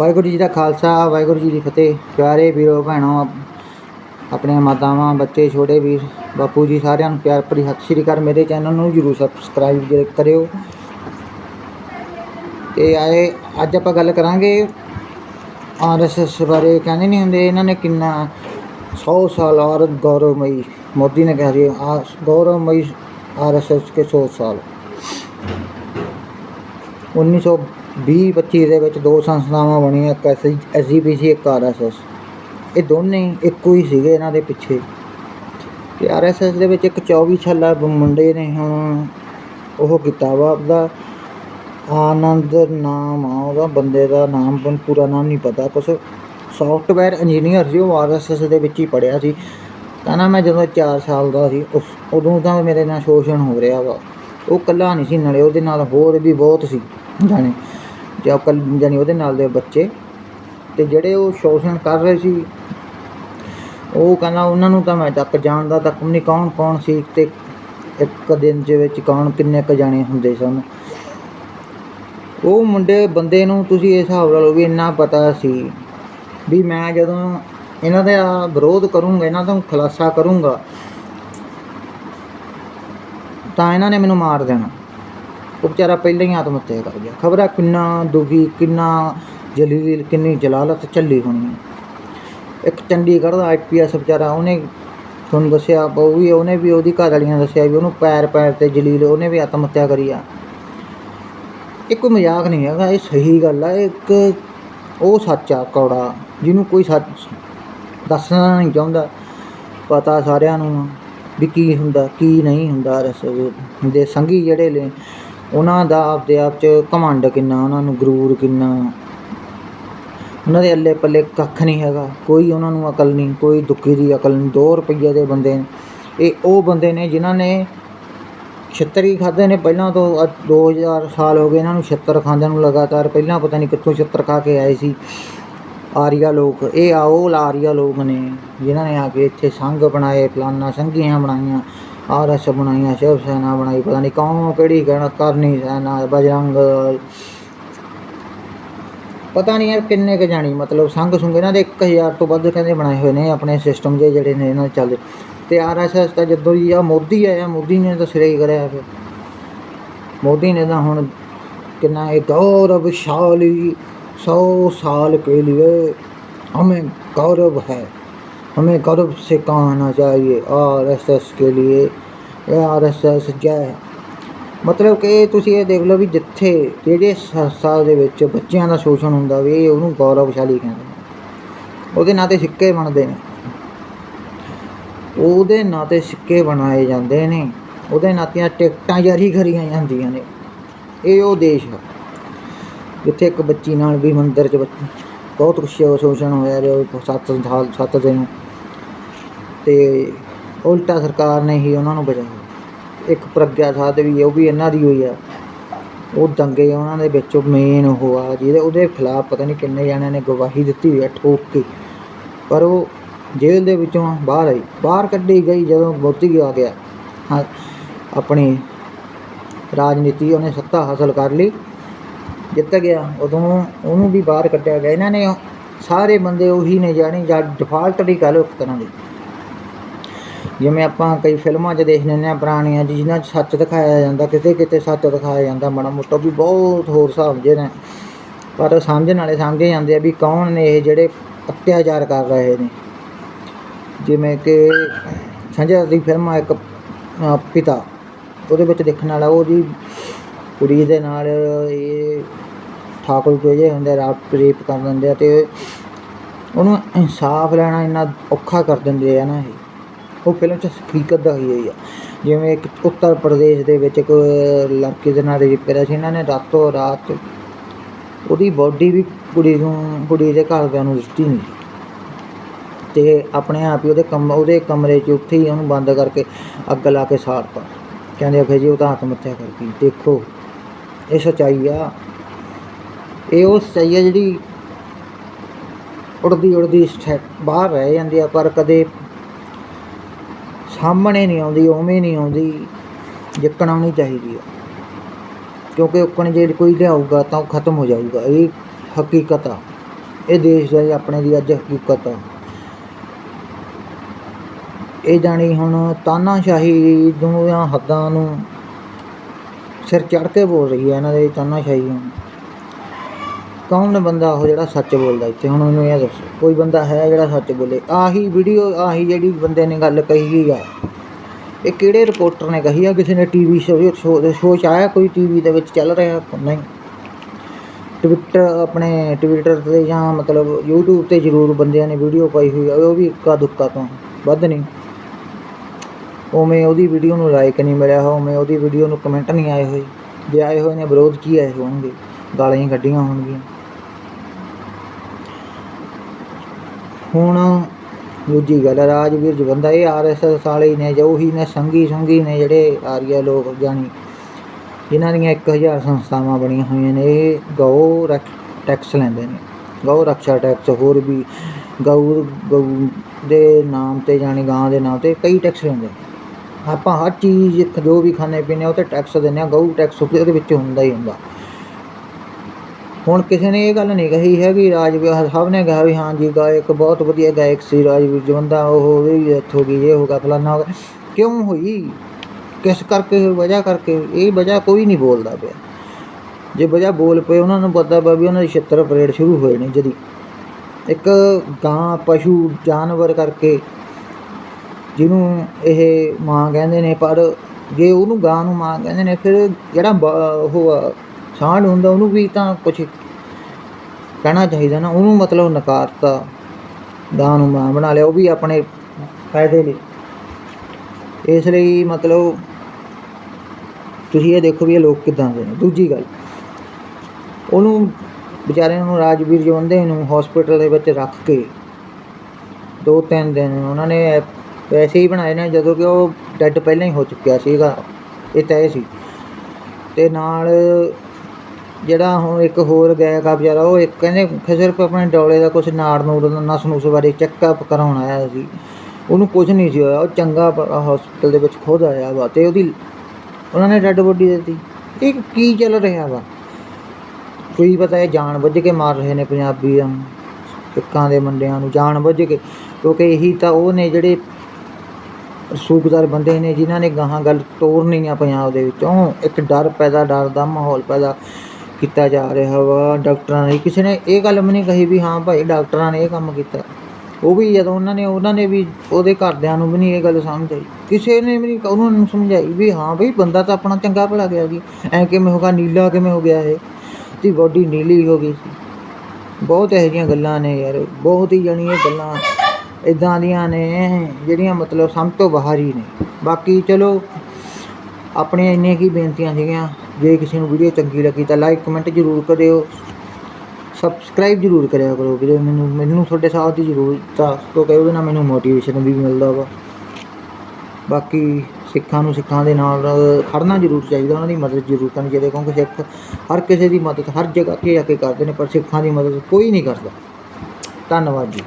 ਵਾਹਿਗੁਰੂ ਜੀ ਦਾ ਖਾਲਸਾ, ਵਾਹਿਗੁਰੂ ਜੀ ਦੀ ਫਤਿਹ। ਪਿਆਰੇ ਵੀਰੋ, ਭੈਣੋ ਆਪਣੀਆਂ ਮਾਤਾਵਾਂ, ਬੱਚੇ, ਛੋਟੇ ਵੀਰ, ਬਾਪੂ ਜੀ ਸਾਰਿਆਂ ਨੂੰ ਪਿਆਰ ਭਰੀ ਸਤਿ ਸ਼੍ਰੀ ਅਕਾਲ। ਮੇਰੇ ਚੈਨਲ ਨੂੰ ਜਰੂਰ ਸਬਸਕ੍ਰਾਈਬ ਕਰਿਓ। ਤੇ ਆਏ, ਅੱਜ ਆਪਾਂ ਗੱਲ ਕਰਾਂਗੇ ਆਰਐਸਐਸ ਬਾਰੇ। ਕਹਿੰਦੇ ਨਹੀਂ ਹੁੰਦੇ, ਇਹਨਾਂ ਨੇ ਕਿੰਨਾ 100 ਸਾਲ ਔਰਤ ਗੌਰਵਮਈ, ਮੋਦੀ ਨੇ ਕਿਹਾ ਸੀ, ਆ, ਗੌਰਵਮਈ ਆਰਐਸਐਸ ਕੇ 100 ਸਾਲ। 1920 25 ਦੇ ਵਿੱਚ ਦੋ ਸੰਸਥਾਵਾਂ ਬਣੀਆਂ, ਇੱਕ ਐਸਜੀਪੀਸੀ ਇੱਕ ਆਰਐਸਐਸ ਇਹ ਦੋਨੇ ਇੱਕੋ ਹੀ ਸੀਗੇ ਇਹਨਾਂ ਦੇ ਪਿੱਛੇ। ਤੇ ਆਰਐਸਐਸ ਦੇ ਵਿੱਚ ਇੱਕ 24 ਸਾਲਾ ਮੁੰਡੇ ਨੇ, ਹੁਣ ਉਹ ਕੀਤਾ ਵਾ ਆਪਦਾ। ਆਨੰਦ ਨਾਮ ਆ ਉਹਦਾ, ਬੰਦੇ ਦਾ ਨਾਮ ਮੈਨੂੰ ਪੂਰਾ ਨਾਮ ਨਹੀਂ ਪਤਾ, ਕੁਛ ਸੌਫਟਵੇਅਰ ਇੰਜੀਨੀਅਰ ਸੀ, ਉਹ ਆਰਐਸਐਸ ਦੇ ਵਿੱਚ ਹੀ ਪੜਿਆ ਸੀ। ਕਹਿੰਦਾ ਮੈਂ ਜਦੋਂ 4 ਸਾਲ ਦਾ ਸੀ, ਉਸ, ਉਦੋਂ ਤਾਂ ਮੇਰੇ ਨਾਲ ਸ਼ੋਸ਼ਣ ਹੋ ਰਿਹਾ ਵਾ। ਉਹ ਇਕੱਲਾ ਨਹੀਂ ਸੀ, ਨਾਲੇ ਉਹਦੇ ਨਾਲ ਹੋਰ ਵੀ ਬਹੁਤ ਸੀ ਜਾਣੇ। ਜਾਂ ਕੱਲ ਜਾਣੀ ਉਹਦੇ ਨਾਲ ਦੇ ਬੱਚੇ, ਤੇ ਜਿਹੜੇ ਉਹ ਸ਼ੋਸ਼ਣ ਕਰ ਰਹੇ ਸੀ, ਉਹ ਕਹਿੰਦਾ ਉਹਨਾਂ ਨੂੰ ਤਾਂ ਮੈਂ ਤੱਕ ਜਾਣਦਾ ਤੱਕ ਨਹੀਂ, ਕੌਣ ਕੌਣ ਸੀ ਤੇ ਇੱਕ ਦਿਨ ਦੇ ਵਿੱਚ ਕੌਣ ਕਿੰਨੇ ਕ ਜਾਣੇ ਹੁੰਦੇ ਸਨ। ਉਹ ਮੁੰਡੇ ਬੰਦੇ ਨੂੰ ਤੁਸੀਂ ਇਹ ਹਿਸਾਬ ਨਾਲ ਵੀ ਇੰਨਾ ਪਤਾ ਸੀ ਵੀ ਮੈਂ ਜਦੋਂ ਇਹਨਾਂ ਦਾ ਵਿਰੋਧ ਕਰੂੰਗਾ, ਇਹਨਾਂ ਤੋਂ ਖੁਲਾਸਾ ਕਰੂੰਗਾ, ਤਾਂ ਇਹਨਾਂ ਨੇ ਮੈਨੂੰ ਮਾਰ ਦੇਣਾ। ਉਹ ਵਿਚਾਰਾ ਪਹਿਲਾਂ ਹੀ ਆਤਮ ਹੱਤਿਆ ਕਰ ਗਿਆ। ਖਬਰ ਆ ਕਿੰਨਾ ਦੁਖੀ, ਕਿੰਨਾ ਜਲੀਲ, ਕਿੰਨੀ ਜਲਾਲਤ ਚੱਲੀ ਹੋਣੀ ਇੱਕ ਚੰਡੀਗੜ੍ਹ ਦਾ ਆਈਪੀਐਸ ਵਿਚਾਰਾ ਉਹਨੇ ਤੁਹਾਨੂੰ ਦੱਸਿਆ, ਉਹ ਵੀ ਉਹਨੇ ਵੀ ਉਹਦੀ ਘਰ ਵਾਲੀਆਂ ਦੱਸਿਆ ਵੀ ਉਹਨੂੰ ਪੈਰ ਪੈਰ ਤੇ ਜਲੀਲ, ਉਹਨੇ ਵੀ ਆਤਮ ਹੱਤਿਆ ਕਰੀ ਆ। ਇਹ ਕੋਈ ਮਜ਼ਾਕ ਨਹੀਂ ਹੈਗਾ, ਇਹ ਸਹੀ ਗੱਲ ਆ, ਇੱਕ ਉਹ ਸੱਚ ਆ ਕੌੜਾ, ਜਿਹਨੂੰ ਕੋਈ ਸੱਚ ਦੱਸਣਾ ਨਹੀਂ ਚਾਹੁੰਦਾ। ਪਤਾ ਸਾਰਿਆਂ ਨੂੰ ਵੀ ਕੀ ਹੁੰਦਾ, ਕੀ ਨਹੀਂ ਹੁੰਦਾ ਰਸ ਦੇ ਸੰਗੀ ਜਿਹੜੇ ਨੇ ਉਹਨਾਂ ਦਾ ਆਪਦੇ ਆਪ ਚ ਘਮੰਡ ਕਿੰਨਾ, ਉਹਨਾਂ ਨੂੰ ਗਰੂਰ ਕਿੰਨਾ। ਉਹਨਾਂ ਦੇ ਅੱਲੇ ਪੱਲੇ ਕੱਖ ਨਹੀਂ ਹੈਗਾ, ਕੋਈ ਉਹਨਾਂ ਨੂੰ ਅਕਲ ਨਹੀਂ, ਕੋਈ ਦੁੱਖੀ ਦੀ ਅਕਲ ਨਹੀਂ। 2 ਰੁਪਈਏ ਦੇ ਬੰਦੇ ਨੇ। ਇਹ ਉਹ ਬੰਦੇ ਨੇ ਜਿਨ੍ਹਾਂ ਨੇ ਛਿੱਤਰੀ ਖਾਦੇ ਨੇ। ਪਹਿਲਾਂ ਤੋਂ ਅੱਜ 2000 ਸਾਲ ਹੋ ਗਏ ਇਹਨਾਂ ਨੂੰ ਛਿੱਤਰ ਖਾਂਦਿਆਂ ਨੂੰ ਲਗਾਤਾਰ। ਪਹਿਲਾਂ ਪਤਾ ਨਹੀਂ ਕਿੱਥੋਂ ਛਿੱਤਰ ਖਾ ਕੇ ਆਏ ਸੀ। ਆਰੀਆ ਲੋਕ, ਇਹ ਆਓ ਆਰੀਆ ਲੋਕ ਨੇ ਜਿਨ੍ਹਾਂ ਨੇ ਆ ਕੇ ਇੱਥੇ ਸੰਘ ਬਣਾਏ, ਫਲਾਨਾ ਸੰਘੀਆਂ ਬਣਾਈਆਂ। ਆਰਐਸ ਬਣਾਈਆਂ ਸ਼ਿਵ ਸੈਨਾ ਬਣਾਈ ਪਤਾ ਨਹੀਂ ਕੌਣ ਕਿਹੜੀ ਕਹਿਣਾ ਕਰਨੀ ਸੈਨਾ ਬਜਰੰਗ ਦਲ। ਪਤਾ ਨਹੀਂ ਯਾਰ ਕਿੰਨੇ ਕ ਜਾਣੀ ਮਤਲਬ ਸੰਘ ਸੁੰਘ ਇਹਨਾਂ ਦੇ 1000 ਤੋਂ ਵੱਧ ਕਹਿੰਦੇ ਬਣਾਏ ਹੋਏ ਨੇ ਆਪਣੇ ਸਿਸਟਮ ਜੇ ਜਿਹੜੇ ਨੇ ਇਹਨਾਂ ਦੇ ਚੱਲਦੇ ਤੇ ਆਰਐਸਐਸ ਤਾਂ ਜਦੋਂ ਹੀ ਆ ਮੋਦੀ ਆਇਆ ਮੋਦੀ ਨੇ ਤਾਂ ਸਿਰੇ ਹੀ ਕਰਿਆ ਫਿਰ मोदी ने ना ਹੁਣ कितना एक गौरवशाली सौ साल के लिए हमें गौरव है हमें गर्व से कहना चाहिए आरएसएस के लिए ਇਹ ਆਰਐਸਐਸ ਜੈ ਮਤਲਬ ਕਿ ਤੁਸੀਂ ਇਹ ਦੇਖ ਲਓ ਵੀ ਜਿੱਥੇ ਜਿਹੜੇ ਸੰਸਥਾ ਦੇ ਵਿੱਚ ਬੱਚਿਆਂ ਦਾ ਸ਼ੋਸ਼ਣ ਹੁੰਦਾ ਵੀ ਇਹ ਉਹਨੂੰ ਗੌਰਵਸ਼ਾਲੀ ਕਹਿੰਦੇ ਨੇ ਉਹਦੇ ਨਾਂ ਤੇ ਸਿੱਕੇ ਬਣਦੇ ਨੇ ਉਹਦੇ ਨਾਂ ਤੇ ਸਿੱਕੇ ਬਣਾਏ ਜਾਂਦੇ ਨੇ ਉਹਦੇ ਨਾਂ ਦੀਆਂ ਟਿਕਟਾਂ ਜਾਰੀ ਕਰੀਆਂ ਜਾਂਦੀਆਂ ਨੇ ਇਹ ਉਹ ਦੇਸ਼ ਹੈ ਜਿੱਥੇ ਇੱਕ ਬੱਚੀ ਨਾਲ ਵੀ ਮੰਦਿਰ 'ਚ ਬੱਚ- ਬਹੁਤ ਕੁਛ ਸ਼ੋਸ਼ਣ ਹੋਇਆ ਰਿਹਾ ਉਹ ਸੱਤ ਸਾਲ ਸੱਤ ਦਿਨ ਤੇ ਉਲਟਾ ਸਰਕਾਰ ਨੇ ਹੀ ਉਹਨਾਂ ਨੂੰ ਬਚਾਇਆ। ਇੱਕ ਪ੍ਰਗਿਆ ਸਾਧ ਵੀ ਉਹ ਵੀ ਇਹਨਾਂ ਦੀ ਹੋਈ ਆ। ਉਹ ਦੰਗੇ ਉਹਨਾਂ ਦੇ ਵਿੱਚੋਂ ਮੇਨ ਉਹ ਆ, ਜਿਹਦੇ ਉਹਦੇ ਖਿਲਾਫ ਪਤਾ ਨਹੀਂ ਕਿੰਨੇ ਜਣਿਆਂ ਨੇ ਗਵਾਹੀ ਦਿੱਤੀ ਹੋਈ ਆ, ਠੋਕ ਕੇ। ਪਰ ਉਹ ਜੇਲ੍ਹ ਦੇ ਵਿੱਚੋਂ ਬਾਹਰ ਆਈ। ਬਾਹਰ ਕੱਢੀ ਗਈ ਜਦੋਂ ਮੋਦੀ ਆ ਗਿਆ। ਹਾਂ, ਆਪਣੀ ਰਾਜਨੀਤੀ ਉਹਨੇ ਸੱਤਾ ਹਾਸਲ ਕਰ ਲਈ। ਜਿੱਤ ਗਿਆ। ਉਦੋਂ ਉਹਨੂੰ ਵੀ ਬਾਹਰ ਕੱਢਿਆ ਗਿਆ। ਇਹਨਾਂ ਨੇ ਸਾਰੇ ਬੰਦੇ ਉਹੀ ਨੇ ਜਾਣੀ ਜਾਂ ਡਿਫਾਲਟ ਹੀ ਕਹ ਲਓ ਇੱਕ ਤਰ੍ਹਾਂ ਦੀ। ਜਿਵੇਂ ਆਪਾਂ ਕਈ ਫਿਲਮਾਂ 'ਚ ਦੇਖ ਲੈਂਦੇ ਹਾਂ ਪੁਰਾਣੀਆਂ 'ਚ ਜਿਨ੍ਹਾਂ 'ਚ ਸੱਚ ਦਿਖਾਇਆ ਜਾਂਦਾ, ਕਿਤੇ ਕਿਤੇ ਸੱਚ ਦਿਖਾਇਆ ਜਾਂਦਾ, ਮਾੜਾ ਮੋਟਾ ਵੀ ਬਹੁਤ ਹੋਰ ਹਿਸਾਬ ਜੇ ਨੇ। ਪਰ ਸਮਝਣ ਵਾਲੇ ਸਮਝੇ ਜਾਂਦੇ ਆ ਵੀ ਕੌਣ ਨੇ ਇਹ ਜਿਹੜੇ ਅਤਿਆਚਾਰ ਕਰ ਰਹੇ ਨੇ। ਜਿਵੇਂ ਕਿ ਸੰਜੇ ਦੱਤ ਦੀ ਫਿਲਮ ਆ ਇੱਕ ਪਿਤਾ। ਉਹਦੇ ਵਿੱਚ ਦੇਖਣ ਵਾਲਾ ਉਹਦੀ ਕੁੜੀ ਦੇ ਨਾਲ ਇਹ ਠਾਕੁਰ ਜੋ ਜੇ ਹੁੰਦੇ ਰਾਪ ਰੇਪ ਕਰ ਦਿੰਦੇ ਆ ਤੇ ਉਹਨੂੰ ਇਨਸਾਫ ਲੈਣਾ ਇੰਨਾ ਔਖਾ ਕਰ ਦਿੰਦੇ ਆ ਨਾ ਇਹ। ਉਹ ਫਿਲਮ 'ਚ ਹਕੀਕਤ ਦਾ ਹੋਈ ਆ ਜਿਵੇਂ ਇੱਕ ਉੱਤਰ ਪ੍ਰਦੇਸ਼ ਦੇ ਵਿੱਚ ਇੱਕ ਲੜਕੇ ਦੇ ਨਾਲ ਰੇਪ ਕਰਿਆ ਸੀ, ਇਹਨਾਂ ਨੇ ਰਾਤੋਂ ਰਾਤ ਉਹਦੀ ਬੋਡੀ ਵੀ ਕੁੜੀ ਨੂੰ, ਕੁੜੀ ਦੇ ਘਰਦਿਆਂ ਨੂੰ ਦਿੱਤੀ ਨਹੀਂ ਤੇ ਆਪਣੇ ਆਪ ਹੀ ਉਹਦੇ ਕਮ, ਉਹਦੇ ਕਮਰੇ 'ਚ ਉੱਥੇ ਹੀ ਉਹਨੂੰ ਬੰਦ ਕਰਕੇ ਅੱਗ ਲਾ ਕੇ ਸਾੜਤਾ। ਕਹਿੰਦੇ ਫਿਰ ਜੀ, ਉਹ ਤਾਂ ਆਤਮ ਹੱਤਿਆ ਕਰ ਗਈ। ਦੇਖੋ, ਇਹ ਸੱਚਾਈ ਆ। ਇਹ ਉਹ ਸੱਚਾਈ ਆ ਜਿਹੜੀ ਉੜਦੀ ਉੜਦੀ ਸਥਿ- ਬਾਹਰ ਰਹਿ ਜਾਂਦੀ ਆ, ਪਰ ਕਦੇ ਸਾਹਮਣੇ ਨਹੀਂ ਆਉਂਦੀ, ਉਵੇਂ ਨਹੀਂ ਆਉਂਦੀ, ਜਿੱਕਣ ਆਉਣੀ ਚਾਹੀਦੀ ਆ ਕਿਉਂਕਿ ਉੱਕਣ ਜੇ ਕੋਈ ਲਿਆਊਗਾ ਤਾਂ ਉਹ ਖਤਮ ਹੋ ਜਾਊਗਾ, ਇਹ ਹਕੀਕਤ ਆ। ਇਹ ਦੇਸ਼ ਦਾ ਆਪਣੇ ਦੀ ਅੱਜ ਹਕੀਕਤ ਆ। ਇਹ ਜਾਣੀ ਹੁਣ ਤਾਨਾਸ਼ਾਹੀ ਦੀਆਂ ਹੱਦਾਂ ਨੂੰ ਸਿਰ ਚੜ ਕੇ ਬੋਲ ਰਹੀ ਹੈ ਇਹਨਾਂ ਦੇ ਤਾਨਾਸ਼ਾਹੀ ਨੂੰ। ਕੌਣ ਬੰਦਾ ਉਹ ਜਿਹੜਾ ਸੱਚ ਬੋਲਦਾ ਇੱਥੇ? ਹੁਣ ਮੈਨੂੰ ਇਹ ਦੱਸੋ। ਕੋਈ ਬੰਦਾ ਹੈ ਜਿਹੜਾ ਸੱਚ ਬੋਲੇ? ਆਹੀ ਵੀਡੀਓ ਆਹੀ ਜਿਹੜੀ ਬੰਦੇ ਨੇ ਗੱਲ ਕਹੀ ਆ। ਇਹ ਕਿਹੜੇ ਰਿਪੋਰਟਰ ਨੇ ਕਹੀ ਆ? ਕਿਸੇ ਨੇ ਟੀਵੀ ਸ਼ੋਅ ਸ਼ੋਅ 'ਚ ਆਇਆ ਕੋਈ ਟੀਵੀ ਦੇ ਵਿੱਚ ਚੱਲ ਰਿਹਾ? ਨਹੀਂ। ਟਵਿੱਟਰ ਆਪਣੇ ਟਵਿੱਟਰ ਤੇ ਜਾਂ ਮਤਲਬ YouTube ਤੇ ਜ਼ਰੂਰ ਬੰਦਿਆਂ ਨੇ ਵੀਡੀਓ ਪਾਈ ਹੋਈ ਆ। ਉਹ ਵੀ ਇੱਕਾ ਦੁੱਕਾ ਤੋਂ। ਵੱਧ ਨਹੀਂ। ਉਵੇਂ ਉਹਦੀ ਵੀਡੀਓ ਨੂੰ ਲਾਈਕ ਨਹੀਂ ਮਿਲਿਆ ਉਵੇਂ ਉਹਦੀ ਵੀਡੀਓ ਨੂੰ ਕਮੈਂਟ ਨਹੀਂ ਆਏ ਹੋਏ। ਜੇ ਆਏ ਹੋਏ ਨੇ ਵਿਰੋਧ ਕੀ ਆਏ ਹੋਣਗੇ? ਗਾਲਾਂ ਹੀ ਕੱਢੀਆਂ ਹੋਣਗੀਆਂ। ਹੁਣ ਦੂਜੀ ਗੱਲ ਰਾਜਵੀਰ ਜਵੰਦਾ, ਇਹ ਆਰਐਸਐਸ ਵਾਲੇ ਨੇ, ਜੋ ਹੀ ਨੇ, ਸੰਗੀ ਸੰਗੀ ਨੇ ਜਿਹੜੇ ਆਰੀਆ ਲੋਕ, ਜਾਣੀ ਇਹਨਾਂ ਦੀਆਂ 1000 ਸੰਸਥਾਵਾਂ ਬਣੀਆਂ ਹੋਈਆਂ ਨੇ, ਇਹ ਗਊ ਰਖ ਟੈਕਸ ਲੈਂਦੇ ਨੇ। ਗਊ ਰੱਖਿਆ ਟੈਕਸ ਹੋਰ ਵੀ ਗਊ ਗਊ ਦੇ ਨਾਮ ਤੇ ਜਾਣੀ ਗਾਂ ਦੇ ਨਾਮ ਤੇ ਕਈ ਟੈਕਸ ਲੈਂਦੇ ਨੇ। ਆਪਾਂ ਹਰ ਚੀਜ਼ ਜੋ ਵੀ ਖਾਣੇ ਪੀਣੇ ਉਹ ਤੇ ਟੈਕਸ ਦਿੰਦੇ ਆ, ਗਊ ਟੈਕਸ ਉਹਦੇ ਵਿੱਚ ਹੁੰਦਾ ਹੀ ਹੁੰਦਾ। ਹੁਣ ਕਿਸੇ ਨੇ ਇਹ ਗੱਲ ਨਹੀਂ ਕਹੀ ਹੈ ਕਿ ਰਾਜਵੀਰ ਸਾਹਿਬ ਨੇ ਕਿਹਾ ਵੀ ਹਾਂ ਜੀ, ਗਾਇਕ ਬਹੁਤ ਵਧੀਆ ਗਾਇਕ ਸੀ, ਰਾਜਵੀਰ ਜਵੰਦਾ, ਉਹ ਵੀ ਡੈਥ ਹੋ ਗਈ ਇਹ ਹੋ ਗਿਆ ਫਲਾਨਾ ਹੋ ਗਿਆ ਕਿਉਂ ਹੋਈ? ਕਿਸ ਕਰਕੇ, ਵਜ੍ਹਾ ਕਰਕੇ, ਇਹ ਵਜ੍ਹਾ ਕੋਈ ਨਹੀਂ ਬੋਲਦਾ ਪਿਆ। ਜੇ ਵਜ੍ਹਾ ਬੋਲ ਪਏ, ਉਹਨਾਂ ਨੂੰ ਪਤਾ ਵਾ ਵੀ ਉਹਨਾਂ ਦੀ ਛਿੱਤਰ ਪਰੇਡ ਸ਼ੁਰੂ ਹੋਏ ਨੇ ਜਦੀ। ਇੱਕ ਗਾਂ, ਪਸ਼ੂ, ਜਾਨਵਰ ਕਰਕੇ ਜਿਹਨੂੰ ਇਹ ਮਾਂ ਕਹਿੰਦੇ ਨੇ, ਪਰ ਜੇ ਉਹਨੂੰ ਗਾਂ ਨੂੰ ਮਾਂ ਕਹਿੰਦੇ ਨੇ, ਫਿਰ ਜਿਹੜਾ ਉਹ ਸਾਂਢ ਹੁੰਦਾ, ਉਹਨੂੰ ਵੀ ਤਾਂ ਕੁਝ ਕਹਿਣਾ ਚਾਹੀਦਾ ਨਾ, ਉਹਨੂੰ ਮਤਲਬ ਨਕਾਰਤਾ ਗਾਂ ਨੂੰ ਬਣਾ ਲਿਆ, ਉਹ ਵੀ ਆਪਣੇ ਫਾਇਦੇ ਲਈ। ਇਸ ਲਈ ਮਤਲਬ ਤੁਸੀਂ ਇਹ ਦੇਖੋ ਵੀ ਇਹ ਲੋਕ ਕਿਦਾਂ ਦੇ ਨੇ। ਦੂਜੀ ਗੱਲ, ਉਹਨੂੰ ਵਿਚਾਰੇ ਨੂੰ ਰਾਜਵੀਰ ਜਵੰਦੇ ਨੂੰ ਹਸਪੀਟਲ ਦੇ ਵਿੱਚ ਰੱਖ ਕੇ ਦੋ ਤਿੰਨ ਦਿਨ ਉਹਨਾਂ ਨੇ ਪੈਸੇ ਹੀ ਬਣਾਏ ਨੇ, ਜਦੋਂ ਕਿ ਉਹ ਡੈੱਡ ਪਹਿਲਾਂ ਹੀ ਹੋ ਚੁੱਕਿਆ ਸੀਗਾ, ਇਹ ਤੈਅ ਸੀ। ਤੇ ਨਾਲ ਜਿਹੜਾ ਹੁਣ ਇੱਕ ਹੋਰ ਗਾਇਕ ਆ ਵਿਚਾਰਾ, ਉਹ ਇੱਕ ਕਹਿੰਦੇ ਸਿਰਫ ਆਪਣੇ ਡੋਲੇ ਦਾ ਕੁਝ ਨਾੜ ਨੂੜ ਦਾ ਨਸ ਨੁਸ ਬਾਰੇ ਚੈੱਕਅਪ ਕਰਾਉਣ ਆਇਆ ਸੀ। ਉਹਨੂੰ ਕੁਝ ਨਹੀਂ ਸੀ ਹੋਇਆ, ਉਹ ਚੰਗਾ ਹਸਪੀਟਲ ਦੇ ਵਿੱਚ ਖੁਦ ਆਇਆ ਵਾ ਤੇ ਉਹਦੀ, ਉਹਨਾਂ ਨੇ ਡੈੱਡ ਬੋਡੀ ਦਿੱਤੀ। ਇਹ ਕੀ ਚੱਲ ਰਿਹਾ ਵਾ? ਕੋਈ ਪਤਾ ਇਹ ਜਾਣ ਬੁੱਝ ਕੇ ਮਾਰ ਰਹੇ ਨੇ ਪੰਜਾਬੀ ਨੂੰ, ਸਿੱਖਾਂ ਦੇ ਮੁੰਡਿਆਂ ਨੂੰ, ਜਾਣ ਬੁੱਝ ਕੇ, ਕਿਉਂਕਿ ਇਹੀ ਤਾਂ ਉਹ ਨੇ ਜਿਹੜੇ ਸੂਕਦਾਰ ਬੰਦੇ ਨੇ ਜਿਨ੍ਹਾਂ ਨੇ ਗਾਹਾਂ ਗੱਲ ਤੋਰਨੀ ਆ ਪੰਜਾਬ ਦੇ ਵਿੱਚੋਂ, ਇੱਕ ਡਰ ਪੈਦਾ, ਡਰ ਦਾ ਮਾਹੌਲ ਪੈਦਾ। ਕੀਤਾ ਜਾ ਰਿਹਾ ਵਾ, ਡਾਕਟਰਾਂ ਨੇ। ਕਿਸੇ ਨੇ ਇਹ ਗੱਲ ਵੀ ਨਹੀਂ ਕਹੀ ਵੀ ਹਾਂ ਭਾਈ, ਡਾਕਟਰਾਂ ਨੇ ਇਹ ਕੰਮ ਕੀਤਾ। ਉਹ ਵੀ ਜਦੋਂ ਉਹਨਾਂ ਨੇ ਉਹਨਾਂ ਨੇ ਵੀ ਉਹਦੇ ਘਰਦਿਆਂ ਨੂੰ ਵੀ ਨਹੀਂ ਇਹ ਗੱਲ ਸਮਝ ਆਈ। ਕਿਸੇ ਨੇ ਵੀ ਨਹੀਂ, ਉਹਨਾਂ ਨੂੰ ਸਮਝਾਈ ਵੀ ਹਾਂ ਬਈ ਬੰਦਾ ਤਾਂ ਆਪਣਾ ਚੰਗਾ ਭਲਾ ਗਿਆ ਜੀ। ਐ ਕਿਵੇਂ ਹੋਗਾ ਨੀਲਾ ਕਿਵੇਂ ਹੋ ਗਿਆ ਇਹ? ਦੀ ਬੋਡੀ ਨੀਲੀ ਹੋ ਗਈ ਸੀ। ਬਹੁਤ ਇਹੋ ਜਿਹੀਆਂ ਗੱਲਾਂ ਨੇ ਯਾਰ, ਬਹੁਤ ਹੀ ਜਾਣੀ ਇਹ ਗੱਲਾਂ। ਇਦਾਂ ਦੀਆਂ ਨੇ, ਜਿਹੜੀਆਂ ਮਤਲਬ ਸਮਝ ਤੋਂ ਬਾਹਰ ਹੀ ਨੇ। ਬਾਕੀ ਚਲੋ, ਆਪਣੀਆਂ ਇੰਨੀਆਂ ਕੀ ਬੇਨਤੀਆਂ ਸੀਗੀਆਂ। ਜੇ ਕਿਸੇ ਨੂੰ ਵੀਡੀਓ ਚੰਗੀ ਲੱਗੀ ਤਾਂ ਲਾਈਕ ਕਮੈਂਟ ਜ਼ਰੂਰ ਕਰਿਓ। ਸਬਸਕ੍ਰਾਈਬ ਜ਼ਰੂਰ ਕਰਿਆ ਕਰੋ ਵੀਰੇ। ਮੈਨੂੰ ਮੈਨੂੰ ਤੁਹਾਡੇ ਸਾਥ ਦੀ ਜ਼ਰੂਰਤ ਆ ਕਿਉਂਕਿ ਉਹਦੇ ਨਾਲ ਮੈਨੂੰ ਮੋਟੀਵੇਸ਼ਨ ਵੀ ਮਿਲਦਾ ਵਾ। ਬਾਕੀ ਸਿੱਖਾਂ ਨੂੰ ਸਿੱਖਾਂ ਦੇ ਨਾਲ ਖੜਨਾ ਜ਼ਰੂਰ ਚਾਹੀਦਾ, ਉਹਨਾਂ ਦੀ ਮਦਦ ਜ਼ਰੂਰ ਕਰਨੀ ਚਾਹੀਦੀ, ਕਿਉਂਕਿ ਸਿੱਖ ਹਰ ਕਿਸੇ ਦੀ ਮਦਦ, ਹਰ ਜਗ੍ਹਾ ਤੇ ਆ ਕੇ ਕਰਦੇ ਨੇ, ਪਰ ਸਿੱਖਾਂ ਦੀ ਮਦਦ ਕੋਈ ਨਹੀਂ ਕਰਦਾ। ਧੰਨਵਾਦ ਜੀ।